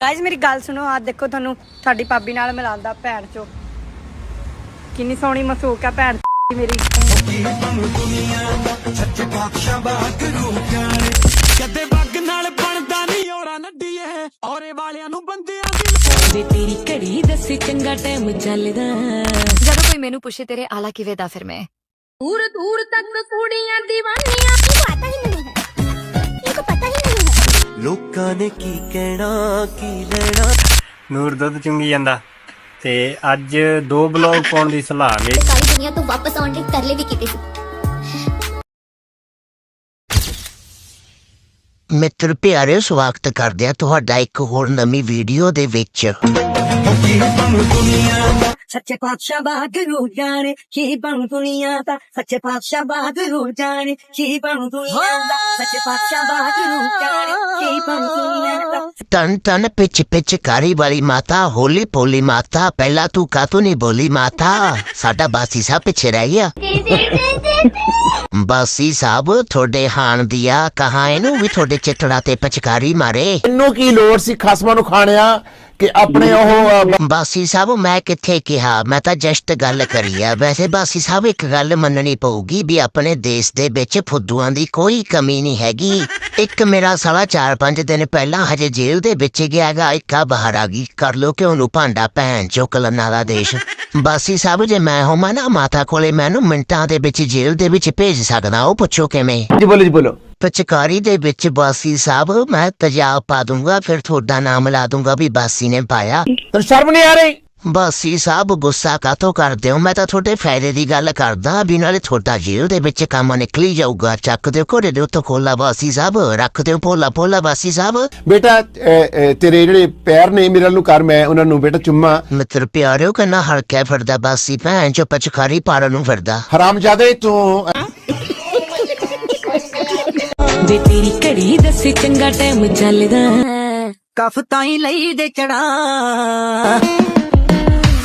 Guys ਮੇਰੀ ਗੱਲ ਸੁਣੋ ਆ ਦੇਖੋ ਤੁਹਾਨੂੰ ਤੁਹਾਡੀ ਭਾਬੀ ਨਾਲ ਮਿਲਾਉਂਦਾ ਭੈਣ ਚੋ। ਕਿੰਨੀ ਸੋਹਣੀ ਮਸੂਕ ਆ ਭੈਣ ਮੇਰੀ। ਕਦੇ ਬੱਗ ਨਾਲ ਬਣਦਾ ਨਹੀਂ ਔਰਾ ਨੱਡੀਏ ਔਰੇ ਵਾਲਿਆਂ ਨੂੰ ਬੰਦਿਆਂ ਦੀ ਵੇ ਤੇਰੀ ਘੜੀ ਦੱਸੇ ਚੰਗਾ ਟਾਈਮ ਚੱਲਦਾ ਜਦੋਂ ਕੋਈ ਮੈਨੂੰ ਪੁੱਛੇ ਤੇਰੇ ਆਲਾ ਕਿਵੇਂ ਦਾ ਫਿਰ ਮੈਂ? ਦੂਰ ਦੂਰ ਤੱਕ ਕੁੜੀਆਂ ਦੀਵਾਨੀਆਂ ਲੋਕਾਂ ਨੇ ਕੀ ਕਹਿਣਾ ਕੀ ਲੈਣਾ? ਨੂਰ ਦੁੱਧ ਚੁੰਗੀ ਜਾਂਦਾ। ਤੇ ਅੱਜ ਦੋ ਬਲੌਗ ਪਾਉਣ ਦੀ ਸਲਾਹ ਮੇਰੀ ਸਾਰੀ ਦੁਨੀਆ ਤੋਂ ਵਾਪਸ ਆਉਣ ਲਈ ਤਰਲੇ ਵੀ ਕੀਤੇ ਸੀ। ਮਿੱਤਰ ਪਿਆਰੇ ਸਵਾਗਤ ਕਰਦੇ ਆ ਤੁਹਾਡਾ ਇੱਕ ਹੋਰ ਨਵੀਂ ਵੀਡੀਓ ਦੇ ਵਿੱਚ। ਸੱਚੇ ਪਾਤਸ਼ਾਹ ਬਾਗਰੂ ਜਾਣੇ ਕੀ ਬਣੂ ਦੁਨੀਆ ਦਾ। ਸੱਚੇ ਪਾਤਸ਼ਾਹ ਬਾਗਰੂ ਜਾਣੇ ਕੀ ਬਣੂ ਦੁਨੀਆ ਦਾ। ਸੱਚੇ ਪਾਤਸ਼ਾਹ ਬਾਗਰੂ ਜਾਣੇ ਕੀ ਬਣੂ ਦੁਨੀਆ ਦਾ। ਤਨ ਤਨ ਪਿੱਛ ਪਿੱਛ ਕਾਰੀ ਵਾਲੀ ਮਾਤਾ ਹੋਲੀ ਪੋਲੀ ਮਾਤਾ ਪਹਿਲਾਂ ਤੂੰ ਕਾਤੋਂ ਨਹੀਂ ਬੋਲੀ ਮਾਤਾ? ਸਾਡਾ ਬਾਸੀ ਸਾਹਿਬ ਪਿੱਛੇ ਰਹਿ ਗਿਆ। ਬਾਸੀ ਸਾਹਿਬ ਤੁਹਾਡੇ ਹਾਣ ਦੀਆ ਕਹਾ ਇਹਨੂੰ ਵੀ ਤੁਹਾਡੇ ਚਿੱਤੜਾ ਤੇ ਪਚਕਾਰੀ ਮਾਰੇ? ਇਹਨੂੰ ਕੀ ਲੋੜ ਸੀ ਖਸਮਾਂ ਨੂੰ ਖਾਣਿਆ? ਕਿ ਆਪਣੇ ਉਹ ਬਾਸੀ ਸਾਹਿਬ ਮੈਂ ਕਿੱਥੇ ਕਿਹਾ? ਮੈਂ ਤਾਂ ਜਸਟ ਗੱਲ ਕਰੀ ਆ। ਵੈਸੇ ਬਾਸੀ ਸਾਹਿਬ ਇੱਕ ਗੱਲ ਮੰਨਣੀ ਪਊਗੀ ਵੀ ਆਪਣੇ ਦੇਸ਼ ਦੇ ਵਿੱਚ ਫੁੱਦੂਆਂ ਦੀ ਕੋਈ ਕਮੀ ਨਹੀਂ ਹੈਗੀ। ਇੱਕ ਮੇਰਾ ਸਾਲਾ 4-5 ਦਿਨ ਪਹਿਲਾਂ ਹਜੇ ਜੇਲ੍ਹ ਦੇ ਵਿੱਚ ਗਿਆ ਗਾ ਇੱਕਾ ਬਾਹਰ ਆ ਗਈ। ਕਰ ਲੋ ਕਿ ਉਹਨੂੰ ਭਾਂਡਾ ਭੈਣ ਚੋ ਕਲਨਾ ਦਾ ਦੇਸ਼। ਬਾਸੀ ਸਾਹਿਬ ਜੇ ਮੈਂ ਹੋਵਾਂ ਨਾ ਮਾਤਾ ਕੋਲੇ ਮੈਨੂੰ ਮਿੰਟਾਂ ਦੇ ਵਿੱਚ ਜੇਲ੍ਹ ਦੇ ਵਿੱਚ ਭੇਜ ਸਕਦਾ। ਉਹ ਪੁੱਛੋ ਕਿਵੇਂ? ਜੀ ਬੋਲੋ ਜੀ ਬੋਲੋ। ਪਚਕਾਰੀ ਦੇ ਵਿੱਚ ਬਾਸੀ ਸਾਹਿਬ ਮੈਂ ਤੇਜ਼ਾਬ ਪਾ ਦੂੰਗਾ ਫਿਰ ਤੁਹਾਡਾ ਨਾਮ ਲਾ ਦੂੰਗਾ ਵੀ ਬਾਸੀ ਨੇ ਪਾਇਆ। ਤੈਨੂੰ ਸ਼ਰਮ ਨਹੀਂ ਆ ਰਹੀ? ਬਾਸੀ ਸਾਹਿਬ ਗੁੱਸਾ ਕਾਤੋਂ ਕਰਦੇ ਹੋ? ਮੈਂ ਤਾਂ ਤੁਹਾਡੇ ਫਾਇਦੇ ਦੀ ਗੱਲ ਕਰਦਾ ਵੀ ਨਾਲੇ ਤੁਹਾਡਾ ਜੇਲ੍ਹ ਦੇ ਵਿੱਚ ਕੰਮ ਨਿਕਲੀ ਜਾਊਗਾ। ਚੱਕ ਦਿਓ ਘੋੜੇ ਦੇ ਉੱਤੋਂ ਖੋਲਾ ਬਾਸੀ ਸਾਹਿਬ ਰੱਖ ਦਿਓ ਪੋਲਾ ਪੋਲਾ ਬਾਸੀ ਸਾਹਿਬ। ਬੇਟਾ ਤੇਰੇ ਜਿਹੜੇ ਪੈਰ ਨੇ ਮੇਰੇ ਵੱਲ ਨੂੰ ਕਰ ਮੈਂ ਉਹਨਾਂ ਨੂੰ ਬੇਟਾ ਚੁੰਮਾ। ਮਿੱਤਰ ਪਿਆਰਿਓ ਕਿੰਨਾ ਹਲਕਾ ਫਿਰਦਾ ਬਾਸੀ ਭੈਣ ਚੋ ਪਚਕਾਰੀ ਪਾਰਨ ਨੂੰ ਫਿਰਦਾ। ਹਰਾਮਜ਼ਾਦੇ ਤੂੰ ਵੇ ਤੇਰੀ ਘੜੀ ਦੱਸੇ ਚੰਗਾ ਟਾਈਮ ਚੱਲਦਾ। ਕਫ ਤਾਈ ਲਈ ਦੇ ਚੜਾ।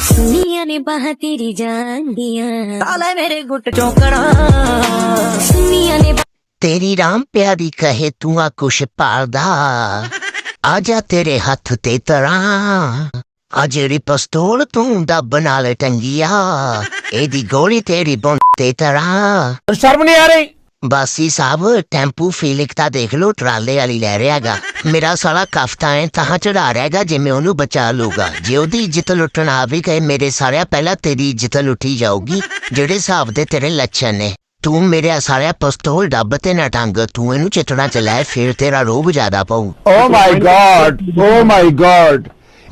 ਸੁਨੀਆਂ ਨੇ ਬਾਹਾਂ ਤੇਰੀ ਜਾਂਦੀਆਂ ਤਾਲੇ ਮੇਰੇ ਗੁੱਟ ਚੋਕੜਾ ਸੁਨੀਆਂ ਨੇ ਤੇਰੀ ਰਾਮ ਪਿਆਰੀ ਕਹੇ ਤੂੰ ਆ ਕੁਛ ਪਾਲਦਾ। ਆ ਜਾ ਤੇਰੇ ਹੱਥ ਤੇ ਤਰਾਂ। ਆ ਜਿਹੜੀ ਪਸਤੌਲ ਤੂੰ ਦਾ ਬਣਾ ਲੈ ਟੰਗਿਆ। ਇਹਦੀ ਗੋਲੀ ਤੇਰੀ ਬੁੰਦ ਤੇ ਤਰਾਂ। ਸ਼ਰਮ ਨਹੀਂ ਆ ਰਹੀ? ਬਾਸੀ ਸਾਹਿਬ, ਟੈਂਪੂ ਫੀਲਿਕ ਤਾਂ ਦੇਖ ਲੋ ਟਰਾਲੇ ਵਾਲੀ ਲੈ ਰਿਹਾਗਾ। ਮੇਰਾ ਸਾਲਾ ਕਫਤਾ ਹੈ ਤਾਂ ਚੜਾ ਰਿਹਾਗਾ ਜਿਵੇਂ ਉਹਨੂੰ ਬਚਾ ਲੂਗਾ ਜੇ ਉਹਦੀ ਇੱਜ਼ਤ ਲੁੱਟਣ ਆ ਵੀ ਗਏ, ਮੇਰੇ ਸਾਰਿਆ ਪਹਿਲਾਂ ਤੇਰੀ ਇੱਜ਼ਤ ਲੁੱਟੀ ਜਾਊਗੀ, ਜਿਹੜੇ ਹਿਸਾਬ ਦੇ ਤੇਰੇ ਲੱਛਣ ਨੇ। ਤੂੰ ਮੇਰੇ ਸਾਰਿਆ ਪਿਸਤੌਲ ਡੱਬ ਤੇ ਨਾ ਟੰਗ, ਤੂੰ ਇਹਨੂੰ ਚਿੱਟਣਾ ਚਲਾਏ ਫਿਰ ਤੇਰਾ ਰੋਬ ਜ਼ਿਆਦਾ ਪਾਉ ਓ ਮਾਈ ਗॉड ਓ ਮਾਈ ਗॉड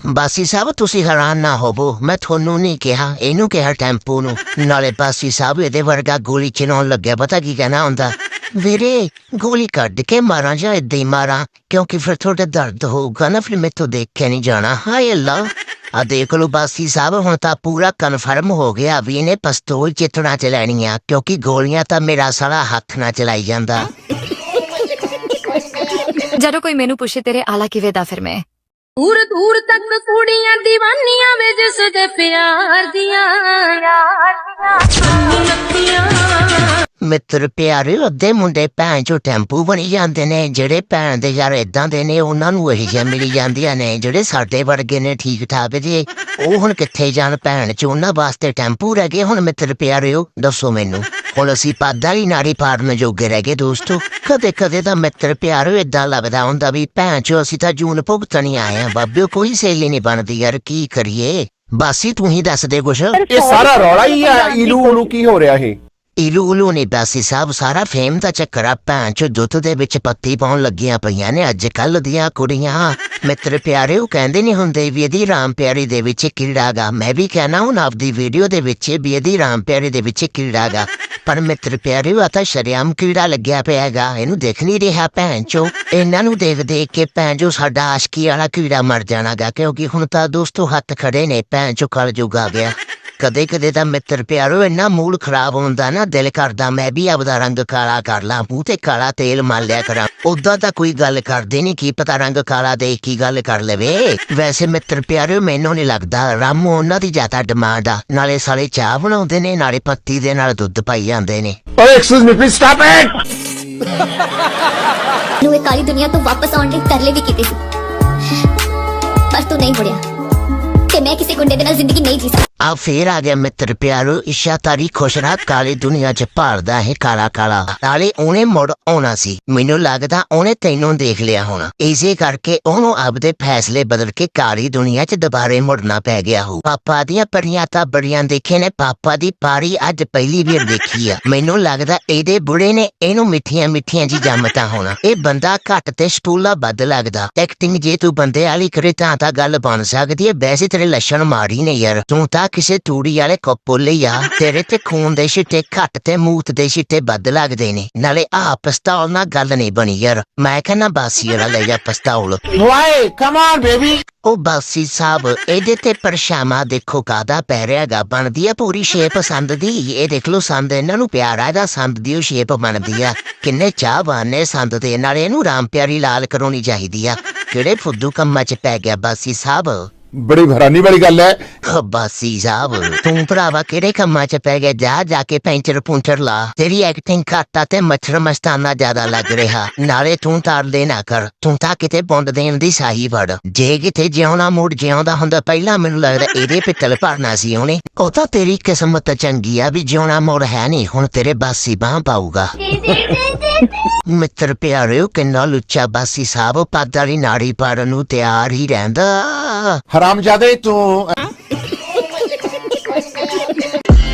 ਬਾਸੀ ਸਾਹਿਬ, ਤੁਸੀਂ ਹੈਰਾਨ ਨਾ ਹੋਵੋ। ਮੈਂ ਤੁਹਾਨੂੰ ਨਹੀਂ ਕਿਹਾ, ਇਹਨੂੰ ਕਿਹਾ ਟੈਂਪੂ ਨੂੰ। ਨਾਲੇ ਬਾਸੀ ਸਾਹਿਬ ਇਹਦੇ ਵਰਗਾ ਗੋਲੀ ਚਲਾਉਣ ਲੱਗਿਆ, ਪਤਾ ਕੀ ਕਹਿਣਾ ਹੁੰਦਾ? ਵੀਰੇ, ਗੋਲੀ ਕੱਢ ਕੇ ਮਾਰਾਂ ਜਾਂ ਏਦਾਂ ਹੀ ਮਾਰਾਂ? ਕਿਉਂਕਿ ਫਿਰ ਥੋੜਾ ਦਰਦ ਹੋਊਗਾ ਨਾ, ਫਿਰ ਮੈਥੋਂ ਦੇਖ ਕੇ ਨਹੀਂ ਜਾਣਾ। ਹਾਏ ਅੱਲਾ ਆ ਦੇਖ ਲਓ ਬਾਸੀ ਸਾਹਿਬ, ਹੁਣ ਤਾਂ ਪੂਰਾ ਕਨਫਰਮ ਹੋ ਗਿਆ ਵੀ ਇਹਨੇ ਪਿਸਤੌਲ ਚਿੱਤਣਾ ਆ ਕਿਉਂਕਿ ਗੋਲੀਆਂ ਤਾਂ ਮੇਰਾ ਸਾਰਾ ਹੱਥ ਨਾਲ ਚਲਾਈ ਜਾਂਦਾ। ਜਦੋਂ ਕੋਈ ਮੈਨੂੰ ਪੁੱਛੇ ਤੇਰੇ ਆਲਾ ਕਿਵੇਂ ਦਾ, ਫਿਰ ਮੈਂ ਦੂਰ ਦੂਰ ਤੱਕ ਕੁੜੀਆਂ ਦੀਵਾਨੀਆਂ ਵੇ ਜਿਸ ਦੇ ਪਿਆਰ ਦੀਆਂ ਨੱਤੀਆਂ ਮਿੱਤਰ ਪਿਆਰੇ, ਅੱਧੇ ਮੁੰਡੇ ਭੈਣ ਚੋ ਟੈਂਪੂ ਬਣੀ ਜਾਂਦੇ ਨੇ, ਜਿਹੜੇ ਭੈਣ ਦੇ ਯਾਰ ਇਦਾਂ ਦੇ ਨੇ, ਉਹਨਾਂ ਨੂੰ ਇਹੀ ਜਿਹਾ ਮਿਲੀ ਜਾਂਦੀਆਂ ਨੇ, ਜਿਹੜੇ ਸਾਡੇ ਵਰਗੇ ਨੇ ਠੀਕ ਠਾਕ ਜੇ। ਉਹ ਹੁਣ ਕਿੱਥੇ ਜਾਣ ਭੈਣ ਚ? ਉਹਨਾਂ ਵਾਸਤੇ ਟੈਂਪੂ ਰਹਿ ਗਏ ਹੁਣ ਮਿੱਤਰ ਪਿਆਰਿਓ, ਦੱਸੋ ਮੈਨੂੰ। ਹੁਣ ਅਸੀਂ ਪਾਦਾ ਹੀ ਨਾਰੀ ਪਾਰਨ ਜੋਗੇ ਰਹਿ ਗਏ ਦੋਸਤੋ। ਕਦੇ ਕਦੇ ਤਾਂ ਮਿੱਤਰ ਪਿਆਰਿਓ ਇਦਾਂ ਲੱਗਦਾ ਹੁੰਦਾ ਵੀ ਭੈਣ ਚੋ ਅਸੀਂ ਤਾਂ ਜੂਨ ਭੁਗਤਣ ਹੀ ਆਏ ਆ ਬਾਬਿਓ, ਕੋਈ ਸਹੇਲੀ ਨਹੀਂ ਬਣਦੀ ਯਾਰ, ਕੀ ਕਰੀਏ? ਬਾਸੀ, ਤੂੰ ਹੀ ਦੱਸ ਦੇ ਕੁਛ। ਇਹ ਸਾਰਾ ਰੌਲਾ ਹੀ ਆ ਇਲੂ ਉਲੂ ਕੀ ਹੋ ਰਿਹਾ ਇਹ? ਇਲੂ ਉਲੂ ਨੇ ਬਾਸੀ ਸਾਹਿਬ ਸਾਰਾ ਫੇਮ ਦਾ ਚੱਕਰ ਆ, ਭੈਣ ਚ, ਦੁੱਧ ਦੇ ਵਿੱਚ ਪੱਤੀ ਪਾਉਣ ਲੱਗੀਆਂ ਪਈਆਂ ਨੇ ਅੱਜ ਕੱਲ ਦੀਆਂ ਕੁੜੀਆਂ। ਮਿੱਤਰ ਪਿਆਰੇ, ਉਹ ਕਹਿੰਦੇ ਨਹੀਂ ਹੁੰਦੇ ਵੀ ਇਹਦੀ ਰਾਮ ਪਿਆਰੀ ਦੇ ਵਿੱਚ ਕੀੜਾ ਗਾ? ਮੈਂ ਵੀ ਕਹਿਣਾ ਹੁਣ ਆਪਦੀ ਵੀਡੀਓ ਦੇ ਵਿੱਚ ਵੀ ਇਹਦੀ ਰਾਮ ਪਿਆਰੀ ਦੇ ਵਿੱਚ ਕੀੜਾ ਪਰ ਮਿੱਤਰ ਪਿਆਰੇ, ਉਹ ਤਾਂ ਸ਼ਰਿਆਮ ਕੀੜਾ ਲੱਗਿਆ ਪਿਆ ਹੈਗਾ, ਇਹਨੂੰ ਦੇਖ ਨਹੀਂ ਰਿਹਾ ਭੈਣ ਚੋ। ਇਹਨਾਂ ਨੂੰ ਦੇਖ ਦੇਖ ਕੇ ਭੈਣ ਚੋ ਸਾਡਾ ਆਸ਼ਕੀ ਵਾਲਾ ਕੀੜਾ ਮਰ ਜਾਣਾਗਾ ਕਿਉਂਕਿ ਹੁਣ ਤਾਂ ਦੋਸਤੋ ਹੱਥ ਖੜੇ ਨੇ, ਭੈਣ ਚੋ ਕਲ ਜੁਗ ਆ ਗਿਆ। ਕਦੇ ਕਦੇ ਤਾਂ ਮਿੱਤਰ ਪਿਆਰੋ ਇੰਨਾ ਮੂਡ ਖਰਾਬ ਹੁੰਦਾ ਨਾ ਦਿਲ ਕਰਦਾ ਮੈਂ ਵੀ ਆਪਦਾ ਰੰਗ ਕਾਲਾ ਕਰ ਲਾਂ ਮੂੰਹ ਤੇ ਕਾਲਾ ਤੇਲ ਮਲ ਲਿਆ ਕਰਾਂ। ਉਦਾਂ ਤਾਂ ਕੋਈ ਗੱਲ ਕਰਦੇ ਨਹੀਂ ਕੀ ਪਤਾ ਰੰਗ ਕਾਲਾ ਦੇਖ ਕੀ ਗੱਲ ਕਰ ਲਵੇ। ਵੈਸੇ ਮਿੱਤਰ ਪਿਆਰਿਓ ਮੈਨੂੰ ਨਹੀਂ ਲੱਗਦਾ ਰਾਮੂ ਉਹਨਾਂ ਦੀ ਜ਼ਿਆਦਾ ਡਿਮਾਂਡ ਆ। ਨਾਲੇ ਸਾਲੇ ਚਾਹ ਬਣਾਉਂਦੇ ਨੇ ਨਾਲੇ ਪੱਤੀ ਦੇ ਨਾਲ ਦੁੱਧ ਪਾਈ ਜਾਂਦੇ ਨੇ। ਓਏ excuse me please stop it ਨੂੰ ਇਹ ਕਾਲੀ ਦੁਨੀਆ ਤੋਂ ਵਾਪਸ ਆਉਣ ਲਈ ਤਰਲੇ ਵੀ ਕੀਤੇ ਸੀ। ਨਹੀਂ ਮੁੜਿਆ। ਤੇ ਮੈਂ ਕਿਸੇ ਗੁੰਡੇ ਦੇ ਨਾਲ ਜ਼ਿੰਦਗੀ ਨਹੀਂ ਜੀ ਸਕਦੀ ਆ ਫੇਰ ਆ ਗਿਆ ਮਿੱਤਰ ਪਿਆਰੋ ਇਸ਼ਾ ਤਾਰੀ ਖੁਸ਼ਰਾਤ ਕਾਲੀ ਦੁਨੀਆ ਚ ਭਾਲਦਾ ਹੈ ਕਾਲਾ ਕਾਲਾ। ਨਾਲੇ ਉਹਨੇ ਮੁੜ ਆਉਣਾ ਸੀ। ਮੈਨੂੰ ਲੱਗਦਾ ਉਹਨੇ ਤੈਨੂੰ ਦੇਖ ਲਿਆ ਹੋਣਾ। ਇਸੇ ਕਰਕੇ ਉਹਨੂੰ ਆਪਦੇ ਫੈਸਲੇ ਬਦਲ ਕੇ ਕਾਲੀ ਦੁਨੀਆ ਚ ਦੁਬਾਰੇ ਮੁੜਨਾ ਪੈ ਗਿਆ ਹੋ ਪਾਪਾ ਦੀਆਂ ਪਰੀਆਂ ਤਾਂ ਬੜੀਆਂ ਦੇਖੇ ਨੇ। ਪਾਪਾ ਦੀ ਪਾਰੀ ਅੱਜ ਪਹਿਲੀ ਵਾਰ ਦੇਖੀ ਆ। ਮੈਨੂੰ ਲੱਗਦਾ ਇਹਦੇ ਬੁੜੇ ਨੇ ਇਹਨੂੰ ਮਿੱਠੀਆਂ ਮਿੱਠੀਆਂ ਜੀ ਜੰਮਤਾ ਹੋਣਾ। ਇਹ ਬੰਦਾ ਘੱਟ ਤੇ ਸਟੂਲਾ ਵੱਧ ਲੱਗਦਾ। ਐਕਟਿੰਗ ਜੇ ਤੂੰ ਬੰਦੇ ਵਾਲੀ ਕਰੇ ਤਾਂ ਤਾਂ ਗੱਲ ਬਣ ਸਕਦੀ ਹੈ। ਵੈਸੇ ਤੇਰੇ ਲੱਛਣ ਮਾਰੀ ਨੇ ਯਾਰ। ਤੂੰ ਤਾਂ ਕਿਸੇ ਤੂੜੀ ਵਾਲੇ ਕੋਪੋਲੇ ਆ। ਤੇਰੇ ਤੇ ਖੂਨ ਦੇ ਛਿੱਟੇ ਘੱਟ ਤੇ ਮੂਤ ਦੇ ਛਿੱਟੇ ਵੱਧ ਲੱਗਦੇ ਨੇ। ਨਾਲੇ ਆ ਪਿਸਤੌਲ ਨਾਲ ਗੱਲ ਨਹੀਂ ਬਣੀ ਯਾਰ। ਮੈਂ ਕਹਿੰਦਾ ਬਾਸੀ ਵਾਲਾ ਲੈ ਜਾ ਪਿਸਤੌਲ ਵਾਈ ਕਮ ਔਨ ਬੇਬੀ ਉਹ ਬਾਸੀ ਸਾਹਿਬ ਇਹਦੇ ਤੇ ਪਰਛਾਵਾਂ ਦੇਖੋ ਕਾਦਾ ਪੈ ਰਿਹਾਗਾ। ਬਣਦੀ ਆ ਪੂਰੀ ਸ਼ੇਪ ਸੰਦ ਦੀ। ਇਹ ਦੇਖ ਲਓ ਸੰਦ ਇਹਨਾਂ ਨੂੰ ਪਿਆਰਾ ਇਹਦਾ ਸੰਦ ਦੀ ਉਹ ਸ਼ੇਪ ਬਣਦੀ ਆ। ਕਿੰਨੇ ਚਾਹਵਾਨ ਨੇ ਸੰਦ ਦੇ। ਨਾਲੇ ਇਹਨੂੰ ਰਾਮ ਪਿਆਰੀ ਲਾਲ ਕਰਾਉਣੀ ਚਾਹੀਦੀ ਆ। ਕਿਹੜੇ ਫੁੱਦੂ ਕੰਮਾਂ 'ਚ ਪੈ ਗਿਆ ਬਾਸੀ ਸਾਹਿਬ? ਬੜੀ ਹੈਰਾਨੀ ਵਾਲੀ ਗੱਲ ਹੈ। ਓ ਬਾਸੀ ਸਾਹਿਬ ਤੂੰ ਭਰਾਵਾ ਕਿਹੜੇ ਕੰਮਾਂ 'ਚ ਪੈ ਗਿਆ? ਜਾ ਜਾ ਕੇ ਪੈਂਚਰ ਪੁੰਚਰ ਲਾ। ਤੇਰੀ ਐਕਟਿੰਗ ਘੱਟਾ ਤੇ ਮੱਛਰ ਮਸਤਾਨਾ ਜ਼ਿਆਦਾ ਲੱਗ ਰਿਹਾ। ਨਾਲੇ ਤੂੰ ਤਾਰਲੇ ਨਾ ਕਰ। ਤੂੰ ਤਾਂ ਕਿਤੇ ਬੁੰਡ ਦੇਣ ਦੀ ਸਾਹੀ ਵੜ ਜੇ ਕਿਤੇ ਜਿਉਣਾ ਮੂਡ ਜਿਉਂਦਾ ਹੁੰਦਾ, ਪਹਿਲਾਂ ਮੈਨੂੰ ਲੱਗਦਾ ਇਹਦੇ ਪਿੱਤਲ ਭਰਨਾ ਸੀ ਉਹਨੇ। ਉਹ ਤਾਂ ਤੇਰੀ ਕਿਸਮਤ ਚੰਗੀ ਆ ਵੀ ਜਿਉਣਾ ਮੋੜ ਹੈ ਨਹੀਂ। ਹੁਣ ਤੇਰੇ ਬਾਸੀ ਬਾਹ ਪਾਊਗਾ। ਮਿੱਤਰ ਪਿਆਰਿਓ, ਕਿੰਨਾ ਲੁੱਚਾ ਬਾਸੀ ਸਾਹਿਬ ਪਾਦਾਰੀ ਨਾੜੀ ਪਾੜਨ ਨੂੰ ਤਿਆਰ ਹੀ ਰਹਿੰਦਾ। ਹਰਾਮਜ਼ਾਦੇ ਤੂੰ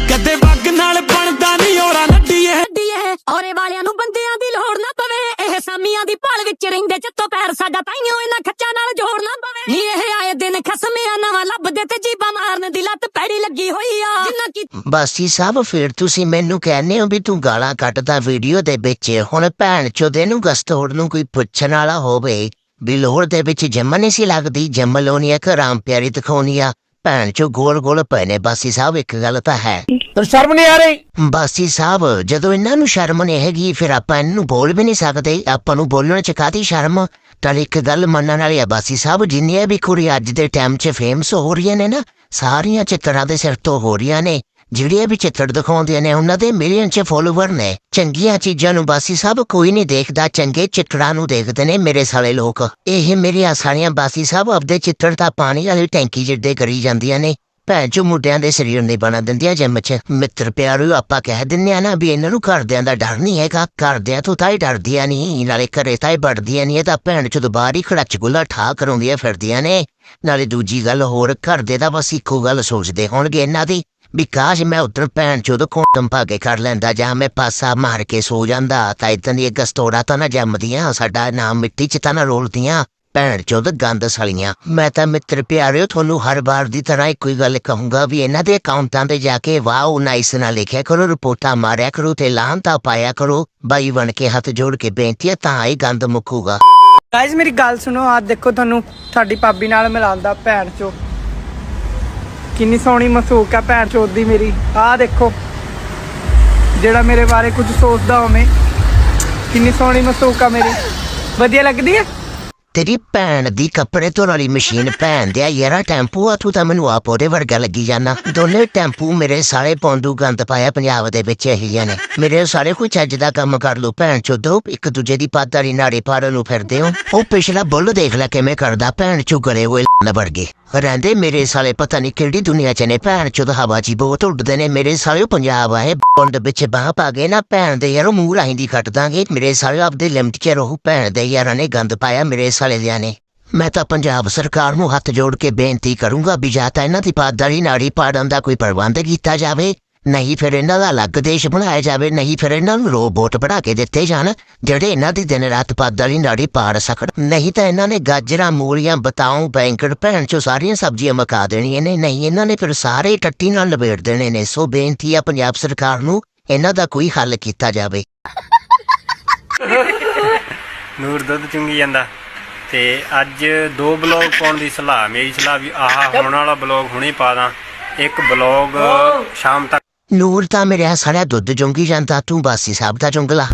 ਕਦੇ ਵੱਗ ਨਾਲ ਬਣਦਾ ਨਹੀਂ ਔਰਾ ਨੱਡੀਏ ਡੀਏ ਔਰੇ ਵਾਲਿਆਂ ਨੂੰ ਬੰਦਿਆਂ ਦੀ ਲੋੜ ਨਾ ਪਵੇ। ਇਹ ਸਾਮੀਆਂ ਦੀ ਭਾਲ ਵਿੱਚ ਰਹਿੰਦੇ ਚੱਤੋ ਪੈਰ ਸਾਡਾ ਤਾਈਓ ਇਹਨਾਂ ਖੱਚਾਂ ਨਾਲ ਜੋੜ ਨਾ ਪਵੇ। ਨੀ ਇਹ ਆਏ ਦਿਨ ਖਸਮਿਆ ਨਵਾਂ ਲੱਭਦੇ ਤੇ ਜੀਬਾਂ ਮਾਰਨ ਦੀ ਲੱਤ ਪੈੜੀ ਲੱਗੀ ਹੋਈ ਆ। ਜਿੰਨਾ ਕੀ ਬਾਸੀ ਸਾਹਿਬ ਫਿਰ ਤੁਸੀਂ ਮੈਨੂੰ ਕਹਿੰਦੇ ਹੋ ਵੀ ਤੂੰ ਗਾਲਾਂ ਕੱਢਦਾ ਵੀਡੀਓ ਦੇ ਵਿੱਚ। ਹੁਣ ਭੈਣ ਚੋਦੇ ਨੂੰ ਗਸਤੋੜ ਨੂੰ ਕੋਈ ਪੁੱਛਣ ਵਾਲਾ ਹੋਵੇ। ਵੀ ਲੋਹਰ ਦੇ ਵਿੱਚ ਜੰਮ ਨਹੀਂ ਸੀ ਲੱਗਦੀ। ਜੰਮ ਲਾਉਣੀ ਆ ਕਿ ਰਾਮ ਪਿਆਰੀ ਦਿਖਾਉਣੀ ਆ। ਭੈਣ ਚੋ ਗੋਲ ਗੋਲ ਪਏ ਨੇ। ਬਾਸੀ ਸਾਹਿਬ ਇੱਕ ਗੱਲ ਤਾਂ ਹੈ। ਤੈਨੂੰ ਸ਼ਰਮ ਨਹੀਂ ਆ ਰਹੀ? ਬਾਸੀ ਸਾਹਿਬ ਜਦੋਂ ਇਹਨਾਂ ਨੂੰ ਸ਼ਰਮ ਨਹੀਂ ਹੈਗੀ ਫਿਰ ਆਪਾਂ ਇਹਨੂੰ ਬੋਲ ਵੀ ਨਹੀਂ ਸਕਦੇ। ਆਪਾਂ ਨੂੰ ਬੋਲਣ ਚ ਕਾਦੀ ਸ਼ਰਮ? ਤਾਂ ਇੱਕ ਗੱਲ ਮੰਨਣ ਵਾਲੀ ਆ। ਬਾਸੀ ਸਾਹਿਬ ਜਿੰਨੀਆਂ ਵੀ ਕੁੜੀ ਅੱਜ ਦੇ ਟਾਈਮ 'ਚ ਫੇਮਸ ਹੋ ਰਹੀਆਂ ਨੇ ਨਾ ਸਾਰੀਆਂ ਚਿੱਤਰਾਂ ਦੇ ਸਿਰ ਤੋਂ ਹੋ ਰਹੀਆਂ ਨੇ। ਜਿਹੜੀਆਂ ਵੀ ਚਿੱਤਰ ਦਿਖਾਉਂਦੀਆਂ ਨੇ, ਉਹਨਾਂ ਦੇ ਮਿਲੀਅਨ 'ਚ ਫੋਲੋਵਰ ਨੇ। ਚੰਗੀਆਂ ਚੀਜ਼ਾਂ ਨੂੰ ਬਾਸੀ ਸਾਹਿਬ ਕੋਈ ਨਹੀਂ ਦੇਖਦਾ, ਚੰਗੇ ਚਿੱਤਰਾਂ ਨੂੰ ਦੇਖਦੇ ਨੇ ਮੇਰੇ ਸਾਲੇ ਲੋਕ। ਇਹ ਮੇਰੀਆਂ ਸਾਰੀਆਂ ਬਾਸੀ ਸਾਹਿਬ ਆਪਦੇ ਚਿੱਤਰ ਤਾਂ ਪਾਣੀ ਵਾਲੀ ਟੈਂਕੀ ਜਿੱਡੇ ਕਰੀ ਜਾਂਦੀਆਂ ਨੇ। ਭੈਣ ਚੋ ਮੁੰਡਿਆਂ ਦੇ ਸਰੀਰ ਨਹੀਂ ਬਣਾ ਦਿੰਦੀਆਂ ਜਿੰਮ 'ਚ। ਮਿੱਤਰ ਪਿਆਰੂ, ਆਪਾਂ ਕਹਿ ਦਿੰਦੇ ਆ ਨਾ ਵੀ ਇਹਨਾਂ ਨੂੰ ਘਰਦਿਆਂ ਦਾ ਡਰ ਨਹੀਂ ਹੈਗਾ। ਘਰਦਿਆਂ ਤੋਂ ਤਾਂ ਹੀ ਡਰਦੀਆਂ ਨਹੀਂ ਨਾਲੇ ਘਰੇ ਤਾਂ ਹੀ ਵੜਦੀਆਂ ਨਹੀਂ ਇਹ ਤਾਂ ਭੈਣ ਚੋ ਹੀ ਖੜਚ ਗੁੱਲਾ ਠਾ ਕਰਾਉਂਦੀਆਂ ਫਿਰਦੀਆਂ ਨੇ। ਨਾਲੇ ਦੂਜੀ ਗੱਲ ਹੋਰ ਘਰ ਦੇ ਤਾਂ ਬਸ ਇੱਕੋ ਗੱਲ ਸੋਚਦੇ ਹੋਣਗੇ ਇਹਨਾਂ ਦੀ। ਵੀ ਕਾਸ਼ ਮੈਂ ਉਧਰ ਭੈਣ ਚੋ ਤੋਂ ਕੋਟਮ ਪਾ ਕੇ ਕਰ ਲੈਂਦਾ ਜਾਂ ਮੈਂ ਪਾਸਾ ਜਾਂਦਾ, ਤਾਂ ਇਦਾਂ ਦੀ ਗਸਤੋੜਾ ਤਾਂ ਨਾ ਜੰਮਦੀਆਂ, ਸਾਡਾ ਨਾਮ ਮਿੱਟੀ 'ਚ ਤਾਂ ਨਾ ਰੋਲਦੀਆਂ, ਭੈਣ ਚੋਦ ਗੰਦ ਸਲੀਆਂ। ਮੈਂ ਤਾਂ ਮਿੱਤਰ ਪਿਆਰਿਓ, ਤੁਹਾਨੂੰ ਹਰ ਵਾਰ ਦੀ ਤਰ੍ਹਾਂ ਇੱਕੋ ਹੀ ਗੱਲ ਕਹੂੰਗਾ ਵੀ ਇਹਨਾਂ ਦੇ ਅਕਾਊਂਟਾਂ ਤੇ ਜਾ ਕੇ ਵਾਓ ਨਾਈਸ ਨਾ ਲਿਖਿਆ ਕਰੋ, ਰਿਪੋਰਟਾਂ ਮਾਰਿਆ ਕਰੋ ਤੇ ਲਾਂਤਾ ਪਾਇਆ ਕਰੋ। ਬਾਈ ਬਣ ਕੇ ਹੱਥ ਜੋੜ ਕੇ ਬੇਨਤੀ ਹੈ ਤਾਂ ਹੀ ਗੰਦ ਮੁੱਕੂਗਾ। ਗਾਇਜ਼ ਮੇਰੀ ਗੱਲ ਸੁਣੋ ਆ ਦੇਖੋ ਤੁਹਾਨੂੰ, ਤੁਹਾਡੀ ਭਾਬੀ ਨਾਲ ਮਿਲਾਉਂਦਾ ਭੈਣ ਚੋ ਕਿੰਨੀ ਸੋਹਣੀ ਮਸੂਕ ਆ ਭੈਣ ਚੋਦ ਦੀ ਮੇਰੀ। ਆਹ ਦੇਖੋ, ਜਿਹੜਾ ਮੇਰੇ ਬਾਰੇ ਕੁਝ ਸੋਚਦਾ ਹੋਵੇ, ਕਿੰਨੀ ਸੋਹਣੀ ਮਸੂਕ ਆ ਮੇਰੀ। ਵਧੀਆ ਲੱਗਦੀ ਹੈ ਤੇਰੀ ਭੈਣ ਦੀ ਕੱਪੜੇ ਧੋਣ ਵਾਲੀ ਮਸ਼ੀਨ ਭੈਣ ਦੇ ਯਾਰਾ ਟੈਂਪੂ ਆ, ਤੂੰ ਤਾਂ ਮੈਨੂੰ ਆਪ ਉਹਦੇ ਵਰਗਾ ਲੱਗੀ ਜਾਣਾ ਦੋਨੇ ਟੈਂਪੂ ਮੇਰੇ ਸਾਰੇ ਪੌਂਦੂ ਗੰਦ ਪਾਇਆ ਪੰਜਾਬ ਦੇ ਵਿੱਚ ਇਹੀ ਨੇ। ਮੇਰੇ ਸਾਰੇ ਕੋਈ ਚੱਜ ਦਾ ਕੰਮ ਕਰ ਲੋ ਭੈਣ ਚੋਦੋ, ਇੱਕ ਦੂਜੇ ਦੀ ਪਾਤਾਰੀ ਨਾੜੇ ਪਾਰਨ ਨੂੰ ਫਿਰਦੇ ਹੋ। ਉਹ ਪਿਛਲਾ ਬੁੱਲ ਦੇਖ ਲੈ ਕਿਵੇਂ ਕਰਦਾ, ਭੈਣ ਚੋ ਗਲੇ ਹੋਏ ਲ ਵਰਗੇ। ਰਹਿੰਦੇ ਮੇਰੇ ਸਾਲੇ ਪਤਾ ਨਹੀਂ ਕਿਹੜੀ ਦੁਨੀਆ ਚ ਨੇ, ਭੈਣ ਚੋਦ ਹਵਾ ਜੀ ਬਹੁਤ ਉੱਡਦੇ ਨੇ, ਮੇਰੇ ਸਾਲੇ ਪੰਜਾਬ ਆਏ ਬੰਦ ਵਿੱਚ ਬਾਹ ਪਾ ਗਏ ਨਾ, ਭੈਣ ਦੇ ਯਾਰੋ ਮੂੰਹ ਰਾਹੀਂ ਦੀ ਕੱਟ ਦਾਂਗੇ, ਮੇਰੇ ਸਾਲੇ ਆਪਦੇ ਲਿਮਟ ਚ ਰਹੋ, ਭੈਣ ਦੇ ਯਾਰਾਂ ਨੇ ਗੰਦ ਪਾਇਆ ਮੇਰੇ ਸਾਲੇ ਲਿਆ ਨੇ। ਮੈਂ ਤਾਂ ਪੰਜਾਬ ਸਰਕਾਰ ਨੂੰ ਹੱਥ ਜੋੜ ਕੇ ਬੇਨਤੀ ਕਰੂੰਗਾ ਵੀ ਜਾਂ ਤਾਂ ਇਹਨਾਂ ਦੀ ਪਾਦਾਰੀ ਨਾੜੀ ਪਾੜਨ ਦਾ ਕੋਈ ਪ੍ਰਬੰਧ ਕੀਤਾ ਜਾਵੇ ਨਹੀਂ ਫਿਰ ਇਹਨਾਂ ਦਾ ਅਲੱਗ ਦੇਸ਼ ਬਣਾਇਆ ਜਾਵੇ ਨਹੀਂ ਫਿਰ ਇਹਨਾਂ ਨੂੰ ਰੋਬੋਟ ਬਣਾ ਕੇ ਦਿੱਤੇ ਜਾਣ। ਜਿਹੜੇ ਇਹਨਾਂ ਦੀ ਦਿਨ ਰਾਤ ਪਾਦਾਰੀ ਨਾੜੀ ਪਾੜ ਸਕਣ ਨਹੀਂ ਤਾਂ ਇਹਨਾਂ ਨੇ ਗਾਜਰਾਂ ਮੂਲੀਆਂ ਬਤਾਉ ਬੈਂਕੜ ਭੈਣ ਚੋ ਸਾਰੀਆਂ ਸਬਜ਼ੀਆਂ ਮਕਾ ਦੇਣੀਆਂ ਨੇ ਨਹੀਂ ਇਹਨਾਂ ਨੇ ਫਿਰ ਸਾਰੇ ਟੱਟੀ ਨਾਲ ਲਪੇਟ ਦੇਣੇ ਨੇ ਸੋ ਬੇਨਤੀ ਆ ਪੰਜਾਬ ਸਰਕਾਰ ਨੂੰ ਇਹਨਾਂ ਦਾ ਕੋਈ ਹੱਲ ਕੀਤਾ ਜਾਵੇ। ਨੂਰ ਦੁੱਧ ਚੁੰਗੀ ਜਾਂਦਾ ਤੇ ਅੱਜ ਦੋ ਬਲੌਗ ਪਾਉਣ ਦੀ ਸਲਾਹ ਮੇਰੀ ਸਲਾਹ ਵੀ ਆਹ ਹੁਣ ਵਾਲਾ ਬਲੌਗ ਹੁਣੇ ਪਾ ਦਾਂ। ਇੱਕ ਬਲੌਗ ਸ਼ਾਮ ਤੱਕ ਨੂਰ ਤਾਂ ਮੇਰੇ ਸਾਰਿਆ ਦੁੱਧ ਜੁੰਗੀ ਜਾਂਦਾ ਤੂੰ ਬਾਸੀ ਸਾਹਿਬ ਦਾ ਚੁੰਗਲਾ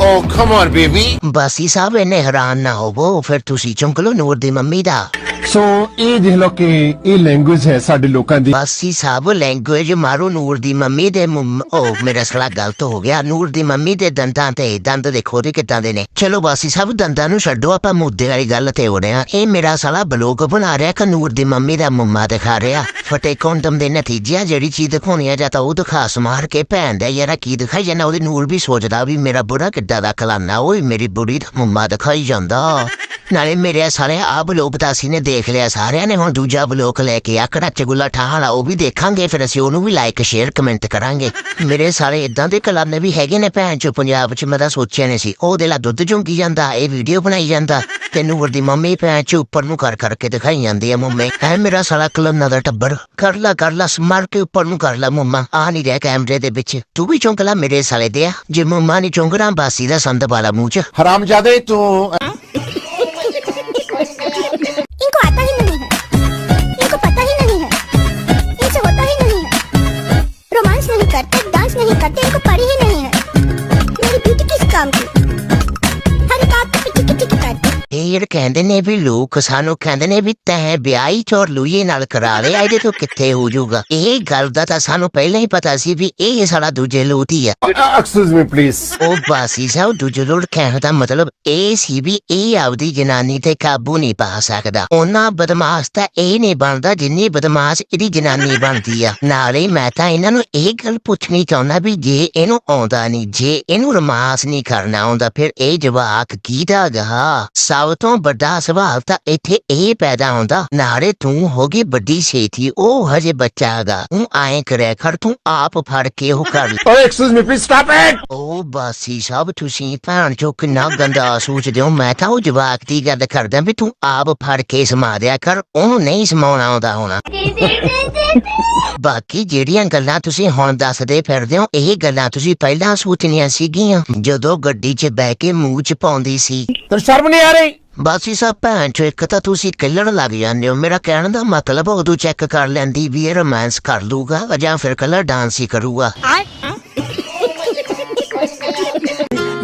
ਓ ਕਮ ਔਨ ਬੇਬੀ ਬਾਸੀ ਸਾਹਿਬ ਇਹਨੇ ਹੈਰਾਨ ਨਾ ਹੋਵੋ ਫਿਰ ਤੁਸੀਂ ਚੁੰਕ ਲਓ ਨੂਰ ਦੀ ਮੰਮੀ ਦਾ। ਸੋ ਇਹ ਦੇਖ ਲਓ ਕਿ ਇਹ ਲੈਂਗੁਏਜ ਹੈ ਸਾਡੇ ਲੋਕਾਂ ਦੀ। ਬਾਸੀ ਸਾਹਿਬ ਲੈਂਗੁਏਜ ਮਾਰੋ ਨੂਰ ਦੀ ਮੰਮੀ ਦੇ ਮੁੰਮ- ਉਹ ਮੇਰਾ ਸਲਾ ਗਲਤ ਹੋ ਗਿਆ ਨੂਰ ਦੀ ਮੰਮੀ ਦੇ ਦੰਦਾਂ ਤੇ ਦੰਦ ਦੇਖੋ ਦੇ ਕਿੱਦਾਂ ਦੇ ਨੇ। ਚਲੋ ਬਾਸੀ ਸਾਹਿਬ ਦੰਦਾਂ ਨੂੰ ਛੱਡੋ ਆਪਾਂ ਮੁੱਦੇ ਵਾਲੀ ਗੱਲ ਤੇ ਹੋ ਰਹੇ ਆ ਇਹ ਮੇਰਾ ਸਾਲਾ ਬਲੌਗ ਬਣਾ ਰਿਹਾ ਕਿ ਨੂਰ ਦੀ ਮੰਮੀ ਦਾ ਮੁੰਮਾ ਦਿਖਾ ਰਿਹਾ। ਫਟੇ ਕੋਂਡਮ ਦੇ ਨਤੀਜੇ ਆ, ਜਿਹੜੀ ਚੀਜ਼ ਦਿਖਾਉਣੀ ਆ ਜਾਂ ਤਾਂ ਉਹ ਦਿਖਾ ਸਮਾਰ ਕੇ ਭੈਣ ਦਾ ਯਾਰਾ ਕੀ ਦਿਖਾਈ ਜਾਂਦਾ ਉਹਦੀ ਨੂਰ ਵੀ ਸੋਚਦਾ ਵੀ ਮੇਰਾ ਬੁਰਾ ਕਿੱਦਾਂ ਦਾ ਖਲਾਨਾ ਓਏ ਮੇਰੀ ਬੁੜੀ ਦਾ ਮੁੰਮਾ ਦਿਖਾਈ ਜਾਂਦਾ ਨਾਲੇ ਮੇਰੇ ਸਾਰੇ ਆ ਬਲੋਕ ਤਾਂ ਅਸੀਂ ਨੇ ਦੇਖ ਲਿਆ ਸਾਰਿਆਂ ਨੇ, ਹੁਣ ਦੂਜਾ ਬਲੋਕ ਲੈ ਕੇ ਆ ਕੜਾ ਚਗੁਲਾ ਠਾਹਲਾ ਉਹ ਵੀ ਦੇਖਾਂਗੇ, ਫਿਰ ਅਸੀਂ ਉਹਨੂੰ ਵੀ ਲਾਈਕ ਸ਼ੇਅਰ ਕਮੈਂਟ ਕਰਾਂਗੇ। ਮੇਰੇ ਸਾਰੇ ਇਦਾਂ ਦੇ ਕਲਾਨੇ ਵੀ ਹੈਗੇ ਨੇ ਭੈਣ ਚ ਪੰਜਾਬ ਚ ਮੈਂ ਤਾਂ ਸੋਚਿਆ ਨਹੀਂ ਸੀ ਉਹਦੇ ਲਾ ਦੁੱਧ ਚੁੰਗੀ ਜਾਂਦਾ, ਇਹ ਵੀਡੀਓ ਬਣਾਈ ਜਾਂਦਾ ਤੇ ਨੂਰ ਮੰਮੀ ਭੈਣ ਚ ਉੱਪਰ ਨੂੰ ਕਰ, ਕਰਕੇ ਦਿਖਾਈ ਜਾਂਦੀ ਹੈ ਮੰਮੀ। ਐ ਮੇਰਾ ਸਾਲਾ ਕਲਨਾ ਦਾ ਟੱਬਰ, ਕਰ ਲਾ ਕਰ ਲਾ, ਸਮਾਰ ਕੇ ਉੱਪਰ ਨੂੰ ਕਰ ਲਾ ਮੰਮਾ ਆ ਨਹੀਂ ਰਿਹਾ ਕੈਮਰੇ ਦੇ ਵਿੱਚ, ਤੂੰ ਵੀ ਚੁੰਗ ਲਾ ਮੇਰੇ ਸਾਲੇ ਦੇ ਆ, ਜੇ ਮੰਮਾ ਨਹੀਂ ਚੁੰਗਣਾ, ਬਾਸੀ ਦਾ ਸੰਦ ਵਾਲਾ ਮੂੰਹ ਚ। ਹਰਾਮਜ਼ਾਦੇ, ਤੂੰ 거 아탕 있는 ਵੀਰ ਕਹਿੰਦੇ ਨੇ ਵੀ ਲੋਕ ਸਾਨੂੰ ਕਹਿੰਦੇ ਨੇ ਵੀ ਤੈਂ ਵਿਆਹੀ ਚੋਰ ਲੂਈਏ ਨਾਲ ਕਰਾ ਲਿਆ ਇਹਦੇ ਤੋਂ ਕਿੱਥੇ ਹੋ ਜਾਊਗਾ? ਇਹ ਗੱਲ ਦਾ ਤਾਂ ਸਾਨੂੰ ਪਹਿਲਾਂ ਹੀ ਪਤਾ ਸੀ ਵੀ ਇਹ ਸਾਡਾ ਦੂਜੇ ਲੋਟੀ ਆ। ਐਕਸਕਿਊਜ਼ ਮੀ ਪਲੀਜ਼ ਉਹ ਬਾਸੀ ਸਾਹਿਬ ਦੂਜੇ ਲੋਟ ਕਹਿਣ ਦਾ ਮਤਲਬ ਇਹ ਸੀ ਵੀ ਇਹ ਆਪਦੀ ਜਨਾਨੀ ਤੇ ਕਾਬੂ ਨਹੀਂ ਪਾ ਸਕਦਾ। ਉਹਨਾਂ ਬਦਮਾਸ਼ ਤਾਂ ਇਹ ਨਹੀਂ ਬਣਦਾ ਜਿੰਨੀ ਬਦਮਾਸ਼ ਇਹਦੀ ਜਨਾਨੀ ਬਣਦੀ ਆ। ਨਾਲੇ ਮੈਂ ਤਾਂ ਇਹਨਾਂ ਨੂੰ ਇਹ ਗੱਲ ਪੁੱਛਣੀ ਚਾਹੁੰਦਾ ਵੀ ਜੇ ਇਹਨੂੰ ਆਉਂਦਾ ਨਹੀਂ ਜੇ ਇਹਨੂੰ ਰਮਾਸ ਨਹੀਂ ਕਰਨਾ ਆਉਂਦਾ ਫਿਰ ਇਹ ਜਵਾਕ ਕੀ ਦਾ ਗਾ? ਸਭ ਤੋਂ ਵੱਡਾ ਸਵਾਲ ਤਾਂ ਇੱਥੇ ਇਹ ਪੈਦਾ ਹੁੰਦਾ ਨਾਲੇ ਤੂੰ ਹੋਗੀ ਵੱਡੀ ਛੇਤੀ ਉਹ ਹਜੇ ਬੱਚਾ ਗਾ ਤੂੰ ਐਂ ਕਰਿਆ ਕਰ ਤੂੰ ਆਪ ਫੜ ਕੇ ਉਹ ਕਰ ਲੈ। ਓ excuse me please stop it ਉਹ ਬਾਸੀ ਸਭ ਤੁਸੀਂ ਭੈਣ ਚੋ ਕਿੰਨਾ ਗੰਦਾ ਸੋਚਦੇ ਹੋ ਮੈਂ ਤਾਂ ਉਹ ਜਵਾਕ ਦੀ ਗੱਲ ਕਰਦਾ ਵੀ ਤੂੰ ਆਪ ਫੜ ਕੇ ਸਮਾ ਦਿਆ ਕਰ ਉਹਨੂੰ ਨਹੀਂ ਸਮਾਉਣਾ ਆਉਂਦਾ ਹੋਣਾ। ਬਾਕੀ ਜਿਹੜੀਆਂ ਗੱਲਾਂ ਤੁਸੀਂ ਹੁਣ ਦੱਸਦੇ ਫਿਰਦੇ ਹੋ ਇਹ ਗੱਲਾਂ ਤੁਸੀਂ ਪਹਿਲਾਂ ਸੋਚਣੀਆਂ ਸੀਗੀਆਂ ਜਦੋਂ ਗੱਡੀ 'ਚ ਬਹਿ ਕੇ ਮੂੰਹ 'ਚ ਪਾਉਂਦੀ ਸੀ। ਤੈਨੂੰ ਸ਼ਰਮ ਨਹੀਂ ਆ ਰਹੀ? ਬਾਸੀ ਸਾਹਿਬ ਭੈਣ ਚੋ ਇੱਕ ਤਾਂ ਤੁਸੀਂ ਕੱਲਣ ਲੱਗ ਜਾਂਦੇ ਹੋ। ਮੇਰਾ ਕਹਿਣ ਦਾ ਮਤਲਬ ਉਦੋਂ ਚੈੱਕ ਕਰ ਲੈਂਦੀ ਵੀ ਇਹ ਰੋਮਾਂਸ ਕਰ ਲੂਗਾ ਜਾਂ ਫਿਰ ਕੱਲਾ ਡਾਂਸ ਹੀ ਕਰੂਗਾ।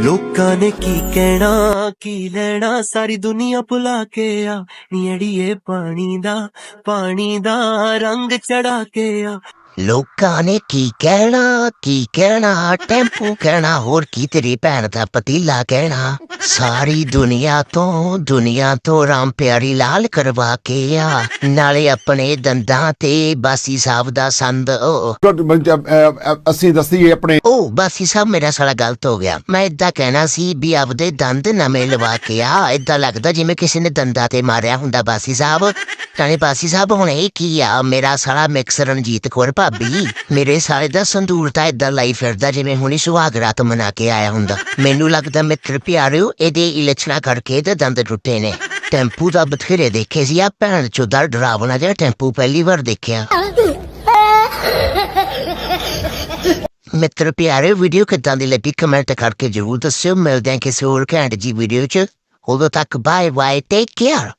ਲੋਕਾਂ ਨੇ ਕੀ ਕਹਿਣਾ ਕੀ ਲੈਣਾ? ਸਾਰੀ ਦੁਨੀਆ ਭੁਲਾ ਕੇ ਆ। ਨੀ ਅੜੀਏ ਪਾਣੀ ਦਾ ਪਾਣੀ ਦਾ ਰੰਗ ਚੜਾ ਕੇ ਆ। ਲੋਕਾਂ ਨੇ ਕੀ ਕਹਿਣਾ ਕੀ ਕਹਿਣਾ? ਟੈਂਪੂ ਕਹਿਣਾ ਹੋਰ ਕੀ ਤੇਰੀ ਭੈਣ ਦਾ ਪਤੀਲਾ ਕਹਿਣਾ? ਸਾਰੀ ਦੁਨੀਆ ਤੋਂ ਦੁਨੀਆ ਤੋਂ ਰਾਮ ਪਿਆਰੀ ਲਾਲ ਕਰਵਾ ਕੇ ਆ। ਨਾਲੇ ਆਪਣੇ ਦੰਦਾਂ ਤੇ ਬਾਸੀ ਸਾਹਿਬ ਦਾ ਸੰਦ ਉਹ ਅਸੀਂ ਦੱਸੀਏ ਆਪਣੇ ਉਹ ਬਾਸੀ ਸਾਹਿਬ ਮੇਰਾ ਸਾਲਾ ਗਲਤ ਹੋ ਗਿਆ। ਮੈਂ ਇਦਾਂ ਕਹਿਣਾ ਸੀ ਵੀ ਆਪਦੇ ਦੰਦ ਨਵੇਂ ਲਵਾ ਕੇ ਆ। ਇਦਾਂ ਲੱਗਦਾ ਜਿਵੇਂ ਕਿਸੇ ਨੇ ਦੰਦਾਂ ਤੇ ਮਾਰਿਆ ਹੁੰਦਾ ਬਾਸੀ ਸਾਹਿਬ। ਤਾਣੇ ਬਾਸੀ ਸਾਹਿਬ ਹੁਣ ਇਹ ਕੀ ਆ? ਮੇਰਾ ਸਾਲਾ ਮਿਕਸ ਰਣਜੀਤ ਕੌਰ ਭਾਬੀ। ਮੇਰੇ ਸਾਰੇ ਦਾ ਸੰਦੂਰ ਤਾਂ ਇਦਾਂ ਲਾਈ ਫਿਰਦਾ ਜਿਵੇਂ ਹੁਣੀ ਸੁਹਾਗ ਰਾਤ ਮਨਾ ਕੇ ਆਇਆ ਹੁੰਦਾ। ਮੈਨੂੰ ਲੱਗਦਾ ਮਿੱਤਰ ਪਿਆਰਿਓ ਇਹਦੇ ਇਲਚਣਾ ਕਰਕੇ ਤੇ ਦੰਦ ਟੁੱਟੇ ਨੇ ਟੈਂਪੂ ਦਾ ਬਥੇਰੇ ਦੇਖੇ ਸੀ ਆ ਭੈਣ ਚੋਦਾ ਡਰਾਵਣਾ ਜਿਹਾ ਟੈਂਪੂ ਪਹਿਲੀ ਵਾਰ ਦੇਖਿਆ ਮਿੱਤਰ ਪਿਆਰੇ ਵੀਡੀਓ ਕਿੱਦਾਂ ਦੀ ਲੱਗੀ ਕਮੈਂਟ ਕਰਕੇ ਜਰੂਰ ਦੱਸਿਓ ਮਿਲਦੇ ਹਾਂ ਕਿਸੇ ਹੋਰ ਘੈਂਟ ਜੀ ਵੀਡੀਓ 'ਚ ਉਦੋਂ ਤੱਕ ਬਾਏ ਬਾਏ ਟੇਕ ਕੇਅਰ